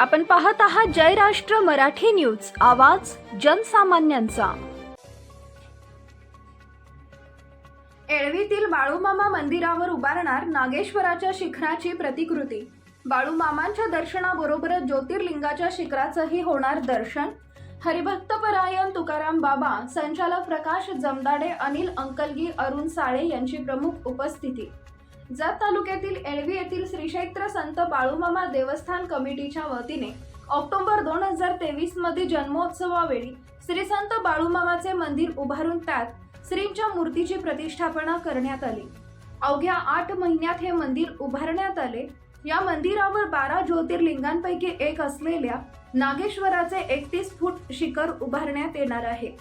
आपण पाहत आहात जयराष्ट्र मराठी न्यूज. आवाज जनसामान्यांचा. एळवीतील बाळूमामा मंदिरावर उभारणार नागेश्वराच्या शिखराची प्रतिकृती. बाळूमामांच्या दर्शनाबरोबरच ज्योतिर्लिंगाच्या शिखराचंही होणार दर्शन. हरिभक्तपरायण तुकाराम बाबा संचालक प्रकाश जमदाडे अनिल अंकलगी अरुण साळे यांची प्रमुख उपस्थिती. जत तालुक्यातील एळवी येथील श्रीक्षेत्र संत बाळूमामा देवस्थान कमिटीच्या वतीने ऑक्टोबर दोन हजार तेवीसमध्ये जन्मोत्सवावेळी श्री संत बाळूमामाचे मंदिर उभारून त्यात श्रींच्या मूर्तीची प्रतिष्ठापना करण्यात आली. अवघ्या आठ महिन्यात हे मंदिर उभारण्यात आले. या मंदिरावर बारा ज्योतिर्लिंगांपैकी एक असलेल्या नागेश्वराचे एकतीस फूट शिखर उभारण्यात येणार आहे.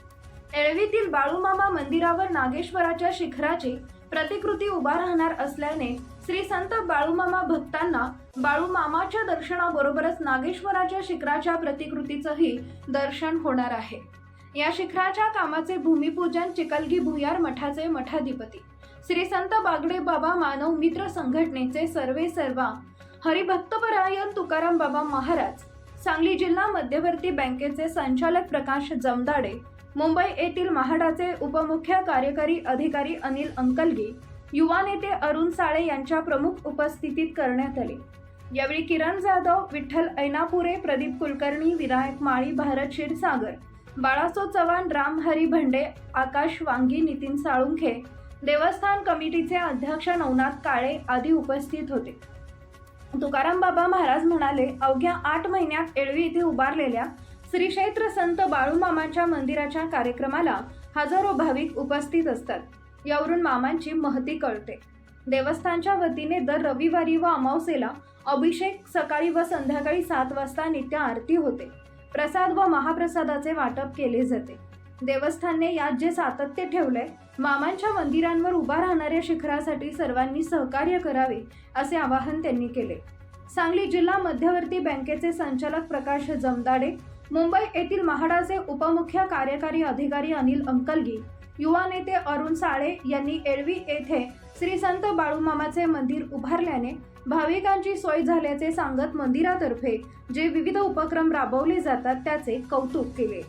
एळवीतील बाळूमामा मंदिरावर नागेश्वराच्या शिखराची प्रतिकृती उभा राहणार असल्याने श्री संत बाळूमामा भक्तांना बाळूमामाच्या दर्शनाबरोबरच नागेश्वराच्या शिखराच्या प्रतिकृतीचंही दर्शन होणार आहे. या शिखराच्या कामाचे भूमिपूजन चिकलगी भुयार मठाचे मठाधिपती श्री संत बागडे बाबा मानव मित्र संघटनेचे सर्वे सर्वा हरिभक्तपरायण तुकाराम बाबा महाराज सांगली जिल्हा मध्यवर्ती बँकेचे संचालक प्रकाश जमदाडे मुंबई येथील महाडाचे उपमुख्य कार्यकारी अधिकारी अनिल अंकलगी युवा नेते अरुण साळे यांच्या प्रमुख उपस्थितीत करण्यात आले. यावेळी किरण जाधव विठ्ठल ऐनापुरे प्रदीप कुलकर्णी विनायक माळी भारत क्षीरसागर बाळासो चव्हाण राम हरी भंडे आकाश वांगी नितीन साळुंखे देवस्थान कमिटीचे अध्यक्ष नवनाथ काळे आदी उपस्थित होते. तुकाराम बाबा महाराज म्हणाले अवघ्या आठ महिन्यात एळवी येथे उभारलेल्या श्री क्षेत्र संत बाळूमामांच्या मंदिराच्या कार्यक्रमाला हजारो भाविक उपस्थित असतात. यावरून मामांची महती कळते. देवस्थानच्या वतीने दर रविवारी व अमावस्येला अभिषेक सकाळी व संध्याकाळी सात वाजता नित्य आरती होते. प्रसाद व महाप्रसादाचे वाटप केले जाते. देवस्थानने यात जे सातत्य ठेवलंय मामांच्या मंदिरांवर उभा राहणाऱ्या शिखरासाठी सर्वांनी सहकार्य करावे असे आवाहन त्यांनी केले. सांगली जिल्हा मध्यवर्ती बँकेचे संचालक प्रकाश जमदाडे मुंबई येथील म्हाडाचे उपमुख्य कार्यकारी अधिकारी अनिल अंकलगी युवा नेते अरुण साळे यांनी एळवी येथे श्री संत बाळूमामाचे मंदिर उभारल्याने भाविकांची सोय झाल्याचे सांगत मंदिरातर्फे जे विविध उपक्रम राबवले जातात त्याचे कौतुक केले.